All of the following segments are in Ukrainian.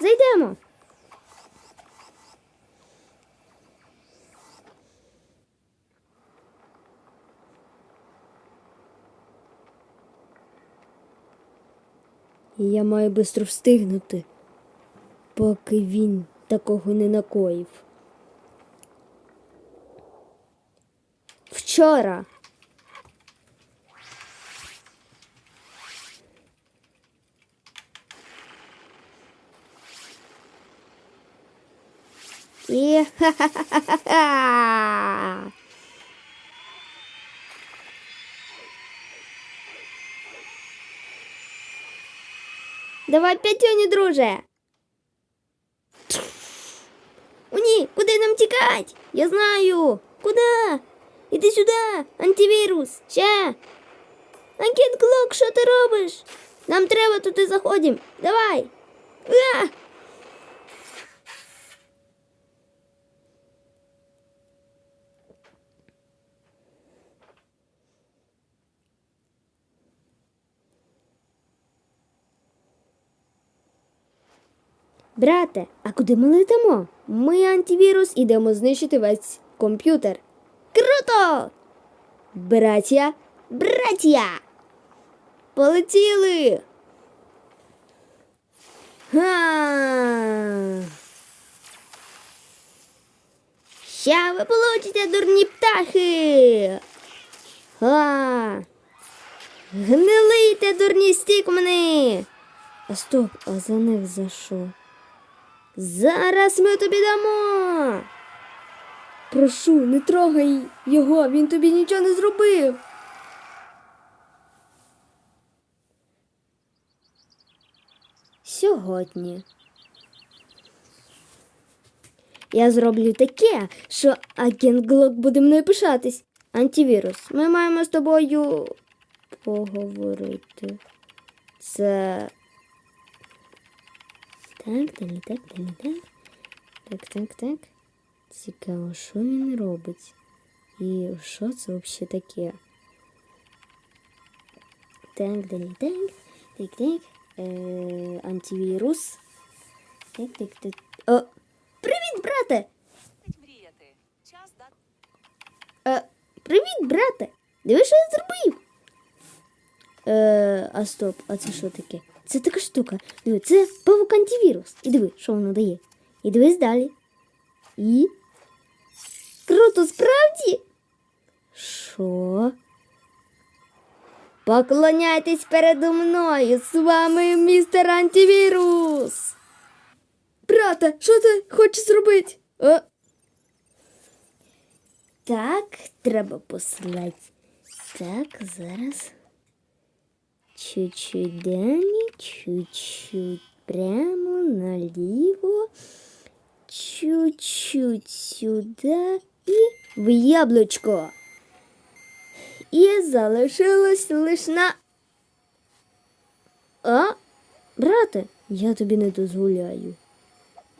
Зайдемо. Я маю швидко встигнути, поки він такого не накоїв. Вчора. ха-ха-ха-ха-ха! Давай п'ятюню, друже. О, ні, куди нам тікати? Я знаю. Куди? Іди сюди, антивірус. Ще. Агент Клок, що ти робиш? Нам треба туди заходимо. Давай. А! Брате, а куди ми летимо? Ми антивірус ідемо знищити весь комп'ютер. Круто! Браття, браття! Полетіли! Га! Ща ви получите, дурні птахи! Га! Гнилийте, дурні стікмани! А стоп, а за них за що? Зараз ми тобі дамо. Прошу, не трогай його, він тобі нічого не зробив. Сьогодні. Я зроблю таке, що агент Глок буде мною пишатись. Антивірус, ми маємо з тобою поговорити. Це так, далі, так, далі, так. Так, так, так. Цікаво, що він робить? І що це взагалі таке? Так, далі, так. Так, так. Е, антивірус. Так, так, так. О, привіт, брате! Е, привіт, брате! Диви, що я зробив? Е, а стоп, а це що таке? Це така штука. Диви, це павук антивірус. І диви, що воно дає. І дивись далі. І. Круто, справді? Що? Поклоняйтесь передо мною. З вами містер антивірус. Брате, що ти хочеш зробити? Е? Так, треба послати. Так, зараз. Чуть-чуть далі, чуть-чуть прямо наліво, чуть-чуть сюди і в яблучко. І залишилось лиш на. А, брате, я тобі не дозволяю.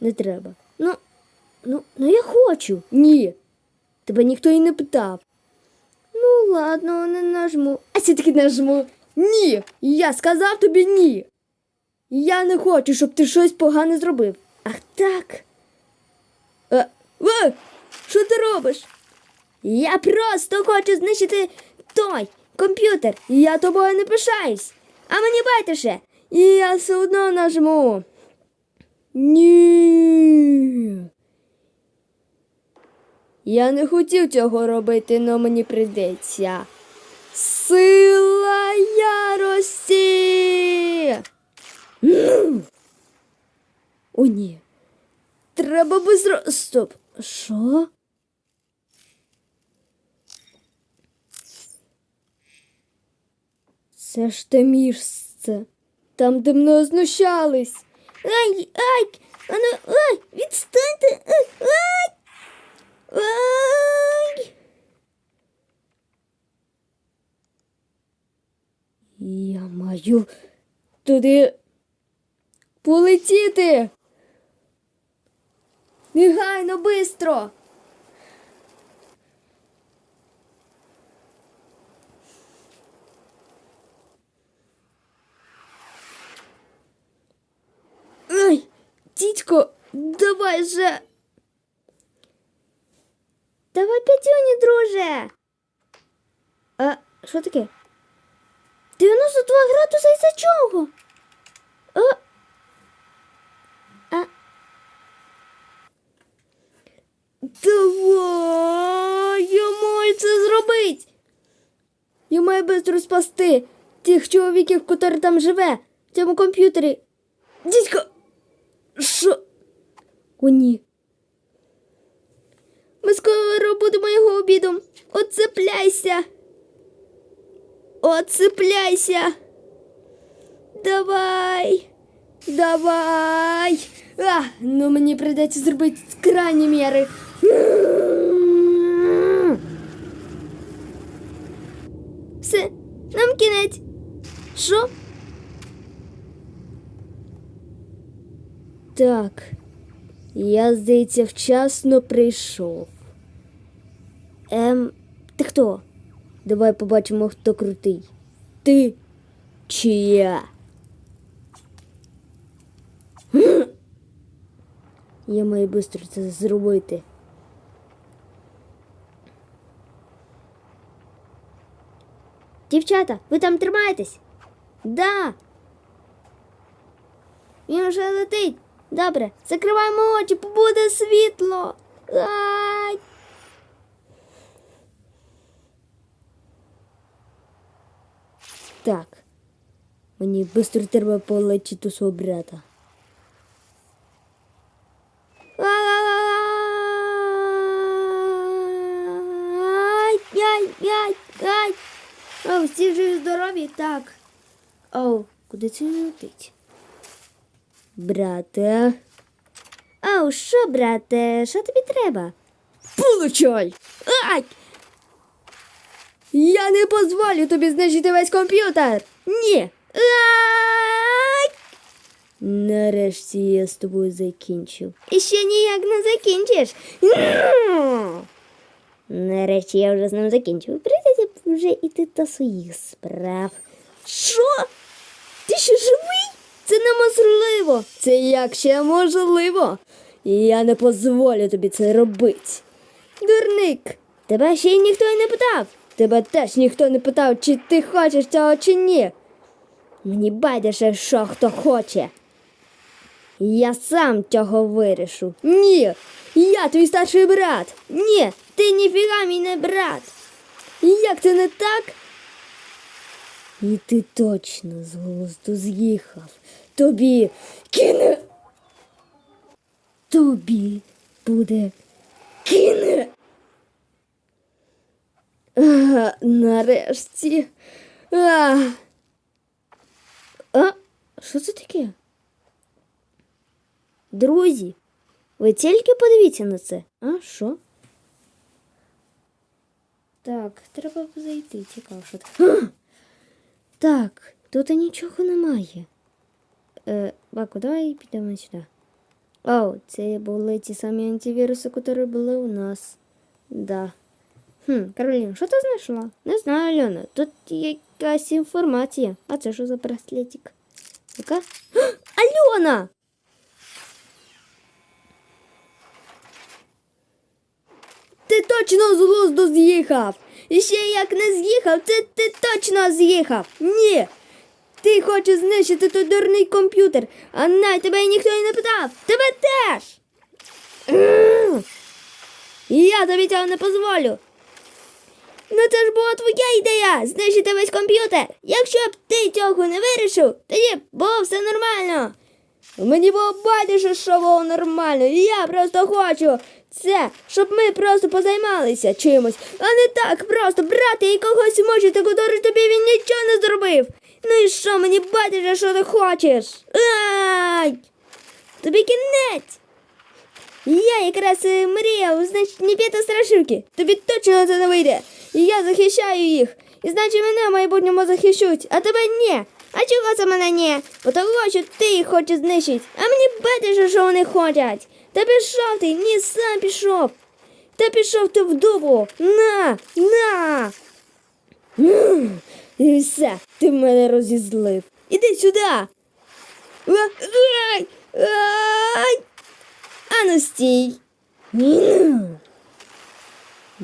Не треба. Ну, ну, ну я хочу. Ні. Тебе ніхто і не питав. Ну, ладно, не нажму. А все-таки нажму. Ні. Я сказав тобі ні. Я не хочу, щоб ти щось погане зробив. Ах так. Е, е, що ти робиш? Я просто хочу знищити той комп'ютер. Я тобою не пишаюсь. А мені байдуже. І я все одно нажму. Ні. Я не хотів цього робити, але мені прийдеться. Сила ярості. О, ні. Треба бистро. Стоп. Що? Це ж те місце. Там, де мною знущались. Ай, ай, а ну, ай, відстаньте. Ай, ай. Ай! Я маю туди полетіти. Негайно, бистро. Ай, Дідько, давай же. Давай п'ятюні, друже. А що таке? 92 градуса із-за чого? А? А? Давай, я маю це зробити. Я маю швидко спасти тих чоловіків, котрі там живе, в цьому комп'ютері. Дідько! Що? О, ні. Ми скоро будемо його обідом. Оцепляйся. Оцепляйся. Давай. Давай. А, ну мені прийдеться зробити крайні міри. Все, нам кінець. Що? Так. Я, здається, вчасно прийшов. Ем, ти хто? Давай побачимо, хто крутий. Ти чи я? Я маю швидко це зробити. Дівчата, ви там тримаєтесь? Да. Він вже летить. Добре, закриваємо очі, побуде світло. Так. Мені швидко треба полечити свого брата. О, всі живі здорові? Так. О, куди це летить? Брате. Оу, що, брате, що тобі треба? Получай! Ай! Я не дозволю тобі знищити весь комп'ютер! Ні! Нарешті я з тобою закінчив. І ще ніяк не закінчиш. Нарешті я вже з ним закінчив. Прийдеться вже йти до своїх справ. Що? Ти що живий? Це неможливо. Це як ще можливо. Я не дозволю тобі це робити. Дурник, тебе ще й ніхто й не питав. Тебе теж ніхто не питав, чи ти хочеш цього чи ні. Мені байдуже, що хто хоче. Я сам цього вирішу. Ні, я твій старший брат. Ні, ти ніфіга мій не брат. Як це не так? І ти точно з глузду з'їхав. Тобі кіне. Тобі буде А, нарешті. А. а, що це таке? Друзі, ви тільки подивіться на це. А що? Так, треба зайти, цікаво, що таке. Так, тут нічого немає. Е, Баку, давай підемо сюди. О, це були ті самі антивіруси, які були у нас. Да. Хм, Кароліна, що ти знайшла? Не знаю, Альона. Тут якась інформація. А це що за браслетик? Яка? Альона! Ти точно з глузду з'їхав. І ще як не з'їхав, це ти точно з'їхав. Ні. Ти хочеш знищити той дурний комп'ютер, а на тебе ніхто і не питав. Тебе теж. Я тобі цього не дозволю. Ну це ж була твоя ідея знищити весь комп'ютер. Якщо б ти цього не вирішив, тоді було все нормально. Мені було байдуже, що було нормально. І Я просто хочу це, щоб ми просто позаймалися чимось, а не так просто брати і когось мучити, котрий тобі він нічого не зробив. Ну і що мені байдуже, що ти хочеш? Ай! Тобі кінець. Я якраз е, мріяв, значить, не п'яти страшилки. Тобі точно це не вийде. І я захищаю їх. І значить мене в майбутньому захищуть, а тебе ні. А чого це мене ні? Бо того, що ти їх хочеш знищити. А мені байдуже, що вони хочуть. Та пішов ти, ні, сам пішов. Та пішов ти в дубу. На, на. І все, ти мене розізлив. Іди сюди. А, Ай! Ай! ну стій.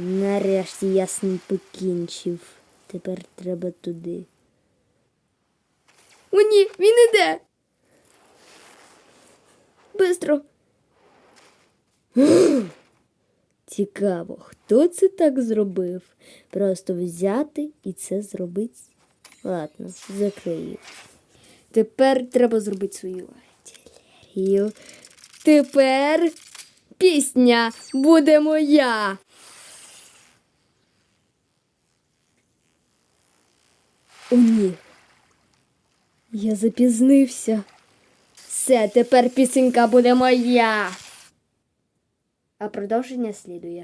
Нарешті я з ним покінчив. Тепер треба туди. О, ні, він іде. Бистро. Цікаво, хто це так зробив? Просто взяти і це зробити. Ладно, закрию. Тепер треба зробити свою артилерію. Тепер пісня буде моя. О, ні. Я запізнився. Все, тепер пісенька буде моя. А продовження слідує.